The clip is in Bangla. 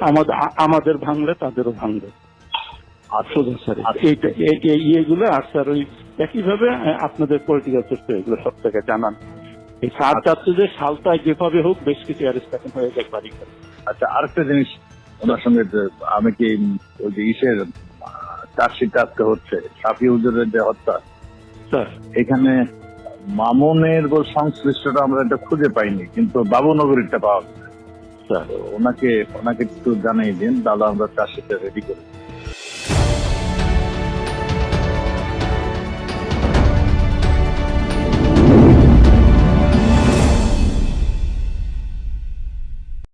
আমাদের আমাদের ভাঙলে তাদেরও ভাঙবে। আচ্ছা। এই ইয়েগুলো আর স্যার ওই একইভাবে আপনাদের পলিটিক্যাল সোর্স এগুলো সব থেকে জানান। এই আচ্ছা। চাচ্ছে যে সালটায় যেভাবে হোক বেশ কিছু অ্যারেস্ট হয়ে যায় বাড়ি আচ্ছা আরেকটা জিনিস ওনার সঙ্গে আমি কি ওই যে ইসের চার্জশিট আজকে হচ্ছে সাফি হুজুরের যে হত্যা স্যার। এখানে মামুনের সংশ্লিষ্টটা আমরা এটা খুঁজে পাইনি কিন্তু বাবুনগরীরটা পাওয়া গেছে। স্যার ওনাকে ওনাকে একটু জানাই দিন দাদা আমরা চাষিটা রেডি করি